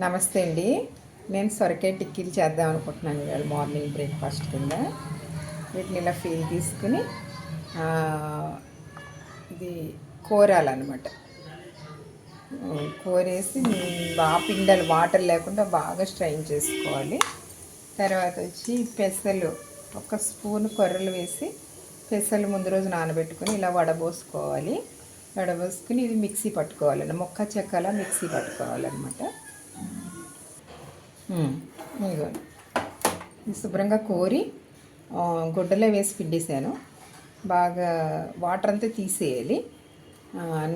నమస్తే అండి. నేను సొరకాయ టిక్కీలు చేద్దాం అనుకుంటున్నాను ఇవాళ మార్నింగ్ బ్రేక్ఫాస్ట్ కింద. వీటిని ఇలా ఫీల్ తీసుకుని ఇది కోరాలన్నమాట. కోరేసి బాగా పిండాలి వాటర్ లేకుండా బాగా స్ట్రైన్ చేసుకోవాలి. తర్వాత వచ్చి పెసలు ఒక స్పూన్ కొర్రలు వేసి పెసలు ముందు రోజు నానబెట్టుకొని ఇలా వడబోసుకోవాలి. వడబోసుకుని ఇది మిక్సీ పట్టుకోవాలండి మొక్క చెక్కలా మిక్సీ పట్టుకోవాలన్నమాట. ఇదిగోండి శుభ్రంగా కోరి గుడ్డలో వేసి పిండేసాను బాగా వాటర్ అంతా తీసేయాలి.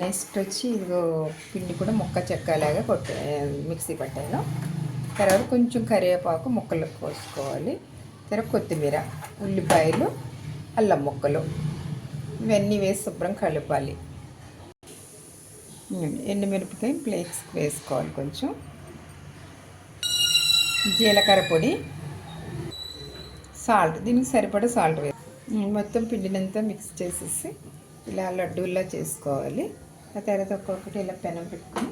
నెక్స్ట్ వచ్చి ఇదిగో పిండి కూడా ముక్క చెక్కలాగా కొట్టే మిక్సీ పట్టాను. తర్వాత కొంచెం కరివేపాకు ముక్కలు కోసుకోవాలి. తర్వాత కొత్తిమీర ఉల్లిపాయలు అల్లం ముక్కలు. ఇవన్నీ వేసి శుభ్రం కలపాలి. ఎండుమిరపకాయ ప్లేట్స్ వేసుకోవాలి కొంచెం. జీలకర్ర పొడి సాల్ట్. దీనికి సరిపడా సాల్ట్ వేసి మొత్తం పిండినంతా మిక్స్ చేసేసి ఇలా లడ్డూల్లా చేసుకోవాలి. ఆ తర్వాత ఒక్కొక్కటి ఇలా పెనం పెట్టుకొని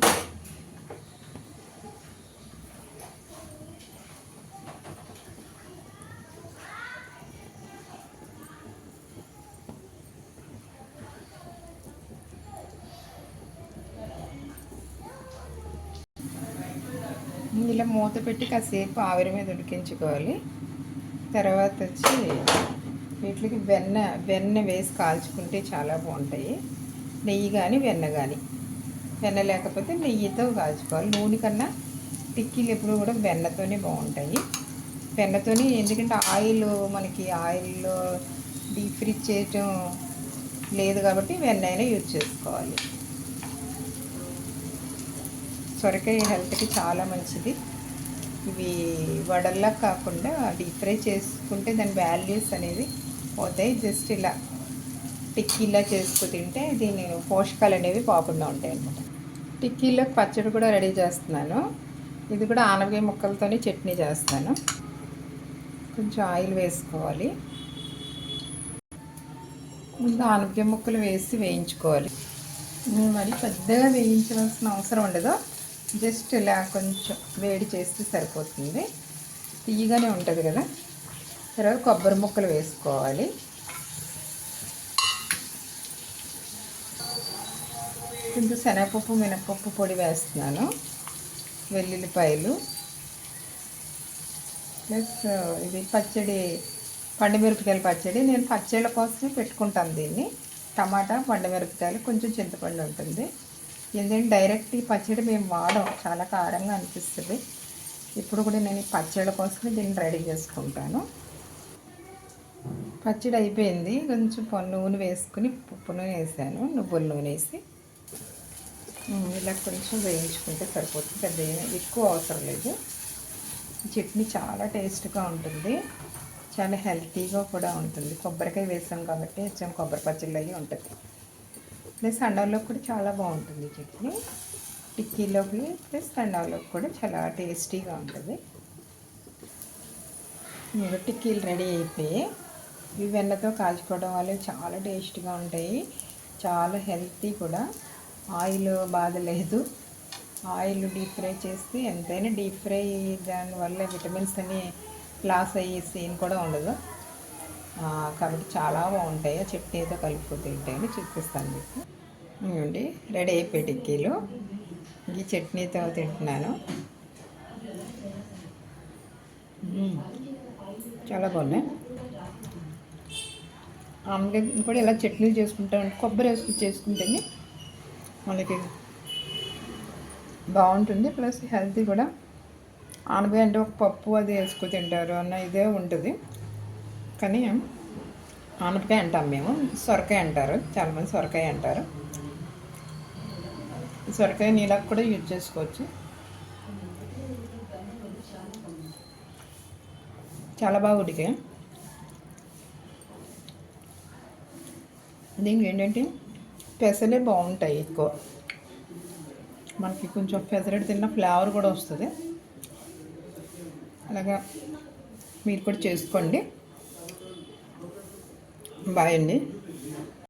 ఇలా మూత పెట్టి కాసేపు ఆవిరి మీద ఉడికించుకోవాలి. తర్వాత వచ్చి వీటికి వెన్న వెన్న వేసి కాల్చుకుంటే చాలా బాగుంటాయి. నెయ్యి కానీ వెన్న కానీ వెన్న లేకపోతే నెయ్యితో కాల్చుకోవాలి. నూనె కన్నా టిక్కీలు ఎప్పుడు కూడా వెన్నతోనే బాగుంటాయి. వెన్నతోనే ఎందుకంటే ఆయిల్ మనకి ఆయిల్లో డీప్ ఫ్రిజ్ చేయటం లేదు కాబట్టి వెన్న అయినా యూజ్ చేసుకోవాలి. సొరకాయ హెల్త్కి చాలా మంచిది. ఇవి వడల్లా కాకుండా డీప్ ఫ్రై చేసుకుంటే దాని వాల్యూస్ అనేది పోతాయి. జస్ట్ ఇలా టిక్కీలా చేసుకు తింటే దీని పోషకాలు అనేవి పోకుండా ఉంటాయి అన్నమాట టిక్కీలో పచ్చడి కూడా రెడీ చేస్తున్నాను. ఇది కూడా ఆనపకాయ ముక్కలతోనే చట్నీ చేస్తాను. కొంచెం ఆయిల్ వేసుకోవాలి. ముందు ఆనపకాయ ముక్కలు వేసి వేయించుకోవాలి. మరి పెద్దగా వేయించవలసిన అవసరం ఉండదు. జస్ట్ ఇలా కొంచెం వేడి చేస్తే సరిపోతుంది. తీయగానే ఉంటుంది కదా. తర్వాత కొబ్బరి ముక్కలు వేసుకోవాలి. కొంచెం శనగపప్పు మినపప్పు పొడి వేస్తున్నాను. వెల్లుల్లిపాయలు. ప్లస్ ఇది పచ్చడి పండుమిరపకాయల పచ్చడి. నేను పచ్చళ్ళ కోసమే పెట్టుకుంటాను దీన్ని. టమాటా పండుమిరపకాయలు కొంచెం చింతపండు ఉంటుంది. ఎందుకంటే డైరెక్ట్ ఈ పచ్చడి మేము వాడం. చాలా కారంగా అనిపిస్తుంది. ఇప్పుడు కూడా నేను ఈ పచ్చళ్ళ కోసమే దీన్ని రెడీ చేసుకుంటాను. పచ్చడి అయిపోయింది. కొంచెం నూనె వేసుకుని ఉప్పు నూనె వేసాను. నువ్వుల నూనె వేసి. ఇలా కొంచెం వేయించుకుంటే సరిపోతుంది. పెద్ద ఎక్కువ అవసరం లేదు. చట్నీ చాలా టేస్ట్గా ఉంటుంది. చాలా హెల్తీగా కూడా ఉంటుంది. కొబ్బరికాయ వేసాం కాబట్టి కొంచెం కొబ్బరి పచ్చళ్ళు అయ్యి ఉంటుంది. ప్లస్ అన్నంలోకి కూడా చాలా బాగుంటుంది చట్నీ. టిక్కీలోకి ప్లస్ అన్నంలోకి కూడా చాలా టేస్టీగా ఉంటుంది. ఇంకా టిక్కీలు రెడీ అయిపోయి ఇవి వెన్నతో కాల్చుకోవడం వల్ల చాలా టేస్ట్గా ఉంటాయి. చాలా హెల్తీ కూడా. ఆయిల్ బాధ లేదు. ఆయిల్ డీప్ ఫ్రై చేస్తే ఎంతైనా డీప్ ఫ్రై దానివల్ల విటమిన్స్ అని లాస్ అయ్యే సీన్ కూడా ఉండదు. కాబట్టి చాలా బాగుంటాయి. ఆ చట్నీతో కలుపుకు తింటాయని చూపిస్తాను మీకు. ఇవ్వండి రెడీ అయిపోయి టిక్కీలు ఈ చట్నీతో తింటున్నాను. చాలా బాగున్నాయి. ఆమ్లెట్ కూడా ఇలా చట్నీలు చేసుకుంటాం కొబ్బరి వేసుకుని చేసుకుంటేనే మనకి బాగుంటుంది. ప్లస్ హెల్తీ కూడా. ఆనపకాయ అంటే ఒక పప్పు అది వేసుకు తింటారు అన్న ఇదే ఉంటుంది. కానీ ఆనపకాయ అంటాం మేము. సొరకాయ అంటారు. చాలామంది సొరకాయ అంటారు. సొరకాయ నీళ్ళకు కూడా యూజ్ చేసుకోవచ్చు. చాలా బాగా ఉడికాయి. దీనికి ఏంటంటే పెసలే బాగుంటాయి ఎక్కువ. మనకి కొంచెం పెసరట్టు తిన్న ఫ్లేవర్ కూడా వస్తుంది. అలాగా మీరు కూడా చేసుకోండి. బాయ్ అండి